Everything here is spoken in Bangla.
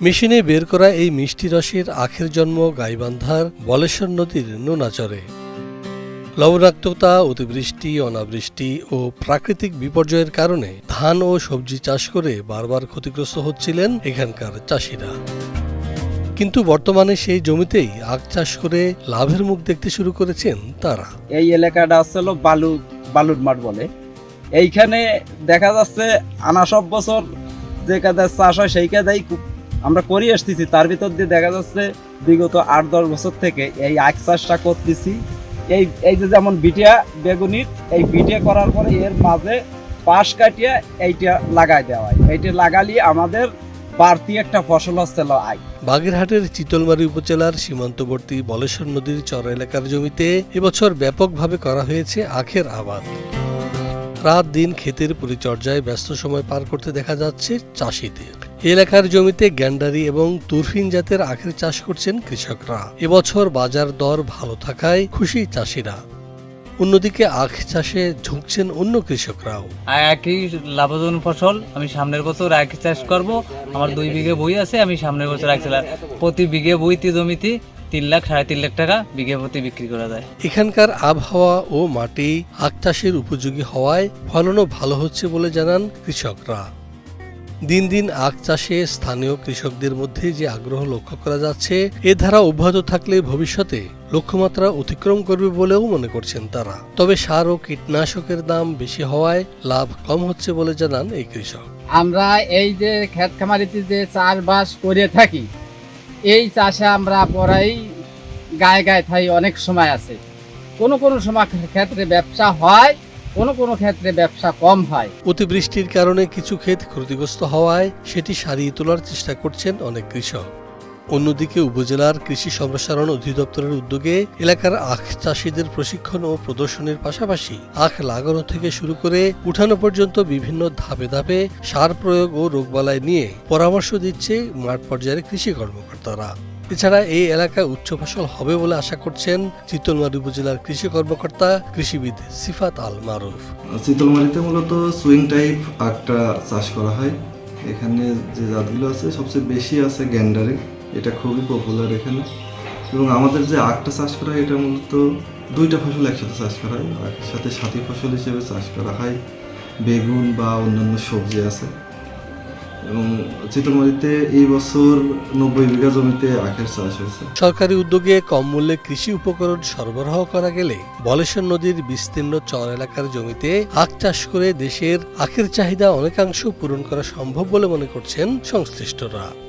মেশিনে বের করা এই মিষ্টি রসের আখের জন্ম গাইবান্ধার বলেশ্বর নদীর নোনাচরে। লবণাক্ততা, অতিবৃষ্টি, অনাবৃষ্টি ও প্রাকৃতিক বিপর্যয়ের কারণে ধান ও সবজি চাষ করে বারবার ক্ষতিগ্রস্ত হচ্ছিলেন এখানকার চাষিরা। কিন্তু বর্তমানে সেই জমিতেই আখ চাষ করে লাভের মুখ দেখতে শুরু করেছেন তারা। এই এলাকাটা হলো বালু, বালুর মাঠ বলে। এইখানে দেখা যাচ্ছে আনা সব বছর যে কাদায় চাষ হয়, সেই কাদাই আমরা করি আসতেছি। তার ভিতর দিয়ে দেখা যাচ্ছে বিগত আট, দশ বছর থেকে এই আখ চাষটা করতেছি। এই এই যে যেমন বিটিয়া বেগুনির এই বিটিয়া করার পরে এর মাঝে পাশ কাটিয়ে এইটা লাগাই দেওয়া এইটা লাগালে আমাদের বাড়তি একটা ফসল হচ্ছে আয় বাগেরহাটের চিতলমারী উপজেলার সীমান্তবর্তী বলেশ্বর নদীর চর এলাকার জমিতে এবছর ব্যাপকভাবে করা হয়েছে আখের আবাদ। রাত দিন ক্ষেতের পরিচর্যায় ব্যস্ত সময় পার করতে দেখা যাচ্ছে চাষিদের। এলাকার জমিতে গ্যান্ডারি এবং তুরফিন জাতের আখের চাষ করছেন কৃষকরা। এবছর বাজার দর ভালো থাকায় খুশি চাষিরা। অন্যদিকে আখ চাষে ঝুঁকছেন অন্য কৃষকরাও। একই লাভজন ফসল আমি সামনের বছর আখ চাষ করব। আমার দুই বিঘে বই আছে আমি সামনের বছর এক চালা- প্রতি বিঘে বইতে জমিতে তিন লাখ সাড়ে তিন লাখ টাকা বিঘে প্রতি বিক্রি করা যায়। এখানকার আবহাওয়া ও মাটি আখ চাষের উপযোগী হওয়ায় ফলনও ভালো হচ্ছে বলে জানান কৃষকরা। দিন দিন আখ চাষে স্থানীয় কৃষকদের মধ্যে যে আগ্রহ লক্ষ্য করা যাচ্ছে, এ ধারা অব্যাহত থাকলে ভবিষ্যতে লক্ষ্যমাত্রা অতিক্রম করবে বলেও মনে করছেন তারা। তবে সার ও কীটনাশকের দাম বেশি হওয়ায় লাভ কম হচ্ছে বলে জানান এই কৃষক। আমরা এই যে ক্ষেত খামারিতে যে চাষবাস করে থাকি, এই চাষে আমরা পরাই গায়ে গায়ে থাই অনেক সময় আছে। কোনো কোনো সময় ক্ষেত্রে ব্যবসা হয় কোনো কোনো ক্ষেত্রে ব্যবসা কম হয়। অতিবৃষ্টির কারণে কিছু ক্ষেত ক্ষতিগ্রস্ত হওয়ায় সেটি সারিয়ে তোলার চেষ্টা করছেন অনেক কৃষক। অন্যদিকে উপজেলার কৃষি সম্প্রসারণ অধিদপ্তরের উদ্যোগে এলাকার আখ চাষিদের প্রশিক্ষণ ও প্রদর্শনের পাশাপাশি আখ লাগানো থেকে শুরু করে উঠানো পর্যন্ত বিভিন্ন ধাপে ধাপে সার প্রয়োগ ও রোগবালাই নিয়ে পরামর্শ দিচ্ছে মাঠ পর্যায়ের কৃষি কর্মকর্তারা। এছাড়া এই এলাকায় উচ্চ ফসল হবে বলে আশা করছেন চিতলমারী উপজেলার কৃষি কর্মকর্তা কৃষিবিদ সিফাত আল মারুফ। শীতলমারিতে মূলত সুইং টাইপ আখটা চাষ করা হয়। এখানে যে জাতগুলো আছে, সবচেয়ে বেশি আছে গ্যান্ডারে। এটা খুবই পপুলার এখানে। এবং আমাদের যে আখটা চাষ করা হয়, এটা মূলত দুইটা ফসল একসাথে চাষ করা হয়। আখের সাথে সাথী ফসল হিসেবে চাষ করা হয়। বেগুন বা অন্যান্য সবজি আছে। এবং চিতলমারিতে এই বছর নব্বই বিঘা জমিতে আখের চাষ হয়েছে। সরকারি উদ্যোগে কম মূল্যে কৃষি উপকরণ সরবরাহ করা গেলে বলেশ্বর নদীর বিস্তীর্ণ চর এলাকার জমিতে আখ চাষ করে দেশের আখের চাহিদা অনেকাংশ পূরণ করা সম্ভব বলে মনে করছেন সংশ্লিষ্টরা।